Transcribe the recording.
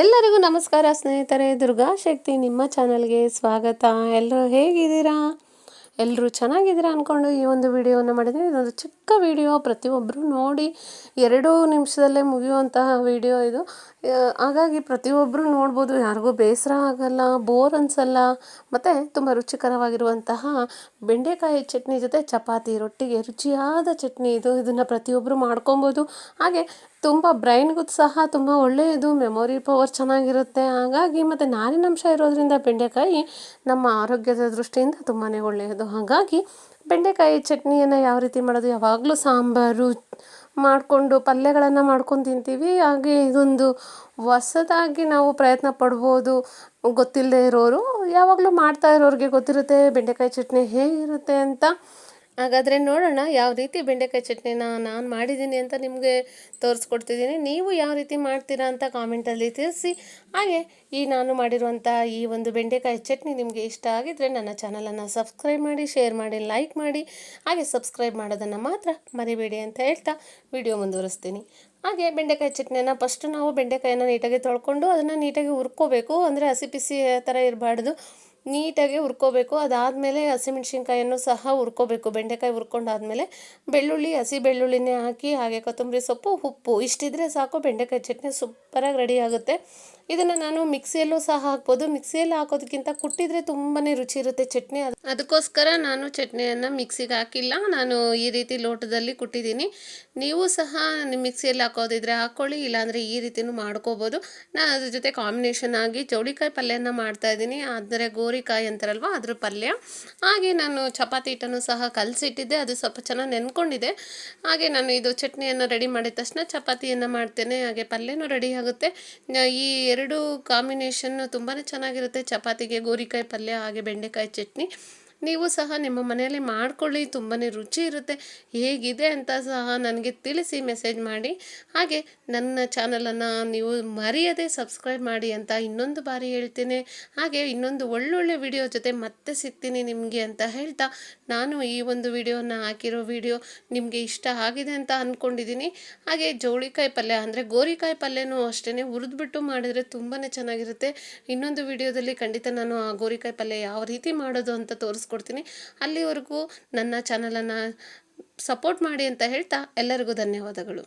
ಎಲ್ಲರಿಗೂ ನಮಸ್ಕಾರ ಸ್ನೇಹಿತರೆ, ದುರ್ಗಾ ಶಕ್ತಿ ನಿಮ್ಮ ಚಾನಲ್ಗೆ ಸ್ವಾಗತ. ಎಲ್ಲರೂ ಹೇಗಿದ್ದೀರಾ? ಎಲ್ಲರೂ ಚೆನ್ನಾಗಿದ್ದೀರಾ ಅಂದ್ಕೊಂಡು ಈ ಒಂದು ವಿಡಿಯೋನ ಮಾಡಿದ್ದೀನಿ ಇದೊಂದು ಚಿಕ್ಕ ವಿಡಿಯೋ ಪ್ರತಿಯೊಬ್ಬರೂ ನೋಡಿ ಎರಡು ನಿಮಿಷದಲ್ಲೇ ಮುಗಿಯುವಂತಹ ವಿಡಿಯೋ ಇದು. ಹಾಗಾಗಿ ಪ್ರತಿಯೊಬ್ಬರು ನೋಡ್ಬೋದು, ಯಾರಿಗೂ ಬೇಸರ ಆಗಲ್ಲ ಬೋರ್ ಅನ್ಸಲ್ಲ, ಮತ್ತು ತುಂಬ ರುಚಿಕರವಾಗಿರುವಂತಹ ಬೆಂಡೆಕಾಯಿ ಚಟ್ನಿ ಜೊತೆ ಚಪಾತಿ, ರೊಟ್ಟಿಗೆ ರುಚಿಯಾದ ಚಟ್ನಿ ಇದು. ಇದನ್ನು ಪ್ರತಿಯೊಬ್ಬರು ಮಾಡ್ಕೊಬೋದು. ಹಾಗೆ ತುಂಬ ಬ್ರೈನ್ಗೂ ಸಹ ತುಂಬ ಒಳ್ಳೆಯದು, ಮೆಮೊರಿ ಪವರ್ ಚೆನ್ನಾಗಿರುತ್ತೆ. ಹಾಗಾಗಿ ಮತ್ತು ನಾರಿನಂಶ ಇರೋದರಿಂದ ಬೆಂಡೆಕಾಯಿ ನಮ್ಮ ಆರೋಗ್ಯದ ದೃಷ್ಟಿಯಿಂದ ತುಂಬಾ ಒಳ್ಳೆಯದು. ಹಾಗಾಗಿ ಬೆಂಡೆಕಾಯಿ ಚಟ್ನಿಯನ್ನು ಯಾವ ರೀತಿ ಮಾಡೋದು? ಯಾವಾಗಲೂ ಸಾಂಬಾರು ಮಾಡಿಕೊಂಡು ಪಲ್ಯಗಳನ್ನು ಮಾಡ್ಕೊಂಡು ತಿಂತೀವಿ. ಹಾಗೆ ಇದೊಂದು ಹೊಸದಾಗಿ ನಾವು ಪ್ರಯತ್ನ ಪಡ್ಬೋದು. ಗೊತ್ತಿಲ್ಲದೆ ಇರೋರು ಯಾವಾಗಲೂ ಮಾಡ್ತಾ ಇರೋರಿಗೆ ಗೊತ್ತಿರುತ್ತೆ ಬೆಂಡೆಕಾಯಿ ಚಟ್ನಿ ಹೇಗಿರುತ್ತೆ ಅಂತ. ಹಾಗಾದರೆ ನೋಡೋಣ, ಯಾವ ರೀತಿ ಬೆಂಡೆಕಾಯಿ ಚಟ್ನಿನ ನಾನು ಮಾಡಿದ್ದೀನಿ ಅಂತ ನಿಮಗೆ ತೋರಿಸ್ಕೊಡ್ತಿದ್ದೀನಿ. ನೀವು ಯಾವ ರೀತಿ ಮಾಡ್ತೀರಾ ಅಂತ ಕಾಮೆಂಟಲ್ಲಿ ತಿಳಿಸಿ. ಹಾಗೆ ಈ ನಾನು ಮಾಡಿರುವಂಥ ಈ ಒಂದು ಬೆಂಡೆಕಾಯಿ ಚಟ್ನಿ ನಿಮಗೆ ಇಷ್ಟ ಆಗಿದ್ದರೆ ನನ್ನ ಚಾನಲನ್ನು ಸಬ್ಸ್ಕ್ರೈಬ್ ಮಾಡಿ ಶೇರ್ ಮಾಡಿ ಲೈಕ್ ಮಾಡಿ. ಹಾಗೆ ಸಬ್ಸ್ಕ್ರೈಬ್ ಮಾಡೋದನ್ನು ಮಾತ್ರ ಮರಿಬೇಡಿ ಅಂತ ಹೇಳ್ತಾ ವಿಡಿಯೋ ಮುಂದುವರಿಸ್ತೀನಿ. ಹಾಗೆ ಬೆಂಡೆಕಾಯಿ ಚಟ್ನಿನ ಫಸ್ಟ್ ನಾವು ಬೆಂಡೆಕಾಯಿಯನ್ನು ನೀಟಾಗಿ ತೊಳ್ಕೊಂಡು ಅದನ್ನು ನೀಟಾಗಿ ಹುರ್ಕೋಬೇಕು. ಅಂದರೆ ಹಸಿ ಪಿಸಿ ಥರ ಇರಬಾರ್ದು. ನೀಟಾಗಿ ಹುರ್ಕೋಬೇಕು. ಅದಾದಮೇಲೆ ಹಸಿಮೆಣ್ಸಿನ್ಕಾಯನ್ನು ಸಹ ಹುರ್ಕೋಬೇಕು. ಬೆಂಡೆಕಾಯಿ ಹುರ್ಕೊಂಡಾದ್ಮೇಲೆ ಬೆಳ್ಳುಳ್ಳಿ, ಹಸಿ ಬೆಳ್ಳುಳ್ಳಿನೇ ಹಾಕಿ, ಹಾಗೆ ಕೊತ್ತಂಬರಿ ಸೊಪ್ಪು, ಉಪ್ಪು ಇಷ್ಟಿದ್ರೆ ಸಾಕು. ಬೆಂಡೆಕಾಯಿ ಚಟ್ನಿ ಸೂಪರಾಗಿ ರೆಡಿ ಆಗುತ್ತೆ. ಇದನ್ನು ನಾನು ಮಿಕ್ಸಿಯಲ್ಲೂ ಸಹ ಹಾಕ್ಬೋದು. ಮಿಕ್ಸಿಯಲ್ಲಿ ಹಾಕೋದಕ್ಕಿಂತ ಕುಟ್ಟಿದರೆ ತುಂಬಾ ರುಚಿ ಇರುತ್ತೆ ಚಟ್ನಿ. ಅದು ಅದಕ್ಕೋಸ್ಕರ ನಾನು ಚಟ್ನಿಯನ್ನು ಮಿಕ್ಸಿಗೆ ಹಾಕಿಲ್ಲ. ನಾನು ಈ ರೀತಿ ಲೋಟದಲ್ಲಿ ಕುಟ್ಟಿದ್ದೀನಿ. ನೀವು ಸಹ ನಿಮ್ಮ ಮಿಕ್ಸಿಯಲ್ಲಿ ಹಾಕೋದಿದ್ರೆ ಹಾಕ್ಕೊಳ್ಳಿ ಇಲ್ಲಾಂದರೆ ಈ ರೀತಿಯೂ ಮಾಡ್ಕೋಬೋದು. ನಾನು ಅದ್ರ ಜೊತೆ ಕಾಂಬಿನೇಷನ್ ಆಗಿ ಚೌಳಿಕಾಯಿ ಪಲ್ಯನ ಮಾಡ್ತಾ ಇದ್ದೀನಿ. ಆದರೆ ಗೋರಿಕಾಯಿ ಅಂತಾರಲ್ವ, ಅದ್ರ ಪಲ್ಯ. ಹಾಗೆ ನಾನು ಚಪಾತಿ ಹಿಟ್ಟನ್ನು ಸಹ ಕಲಸಿಟ್ಟಿದ್ದೆ. ಅದು ಸ್ವಲ್ಪ ಚೆನ್ನಾಗಿ ನೆನ್ಕೊಂಡಿದೆ. ಹಾಗೆ ನಾನು ಇದು ಚಟ್ನಿಯನ್ನು ರೆಡಿ ಮಾಡಿದ ತಕ್ಷಣ ಚಪಾತಿಯನ್ನು ಮಾಡ್ತೇನೆ. ಹಾಗೆ ಪಲ್ಯನೂ ರೆಡಿ ಆಗುತ್ತೆ. ಈ ಎರಡು ಕಾಂಬಿನೇಷನ್ನು ತುಂಬಾ ಚೆನ್ನಾಗಿರುತ್ತೆ. ಚಪಾತಿಗೆ ಗೋರಿಕಾಯಿ ಪಲ್ಯ ಹಾಗೆ ಬೆಂಡೆಕಾಯಿ ಚಟ್ನಿ. ನೀವು ಸಹ ನಿಮ್ಮ ಮನೆಯಲ್ಲಿ ಮಾಡ್ಕೊಳ್ಳಿ ತುಂಬಾ ರುಚಿ ಇರುತ್ತೆ. ಹೇಗಿದೆ ಅಂತ ಸಹ ನನಗೆ ತಿಳಿಸಿ ಮೆಸೇಜ್ ಮಾಡಿ. ಹಾಗೆ ನನ್ನ ಚಾನಲನ್ನು ನೀವು ಮರೆಯದೆ ಸಬ್ಸ್ಕ್ರೈಬ್ ಮಾಡಿ ಅಂತ ಇನ್ನೊಂದು ಬಾರಿ ಹೇಳ್ತೀನಿ. ಹಾಗೆ ಇನ್ನೊಂದು ಒಳ್ಳೊಳ್ಳೆ ವಿಡಿಯೋ ಜೊತೆ ಮತ್ತೆ ಸಿಗ್ತೀನಿ ನಿಮಗೆ ಅಂತ ಹೇಳ್ತಾ ನಾನು ಈ ಒಂದು ವಿಡಿಯೋನ ಹಾಕಿರೋ ವಿಡಿಯೋ ನಿಮಗೆ ಇಷ್ಟ ಆಗಿದೆ ಅಂತ ಅಂದ್ಕೊಂಡಿದ್ದೀನಿ ಹಾಗೆ ಜೋಳಿಕಾಯಿ ಪಲ್ಯ ಅಂದರೆ ಗೋರಿಕಾಯಿ ಪಲ್ಯನೂ ಅಷ್ಟೇ ಹುರಿದ್ಬಿಟ್ಟು ಮಾಡಿದರೆ ತುಂಬಾ ಚೆನ್ನಾಗಿರುತ್ತೆ. ಇನ್ನೊಂದು ವಿಡಿಯೋದಲ್ಲಿ ಖಂಡಿತ ನಾನು ಆ ಗೋರಿಕಾಯಿ ಪಲ್ಯ ಯಾವ ರೀತಿ ಮಾಡೋದು ಅಂತ ತೋರಿಸ್ಕೊಡ್ತೀನಿ ಅಲ್ಲಿವರೆಗೂ ನನ್ನ ಚಾನಲನ್ನು ಸಪೋರ್ಟ್ ಮಾಡಿ ಅಂತ ಹೇಳ್ತಾ ಎಲ್ಲರಿಗೂ ಧನ್ಯವಾದಗಳು.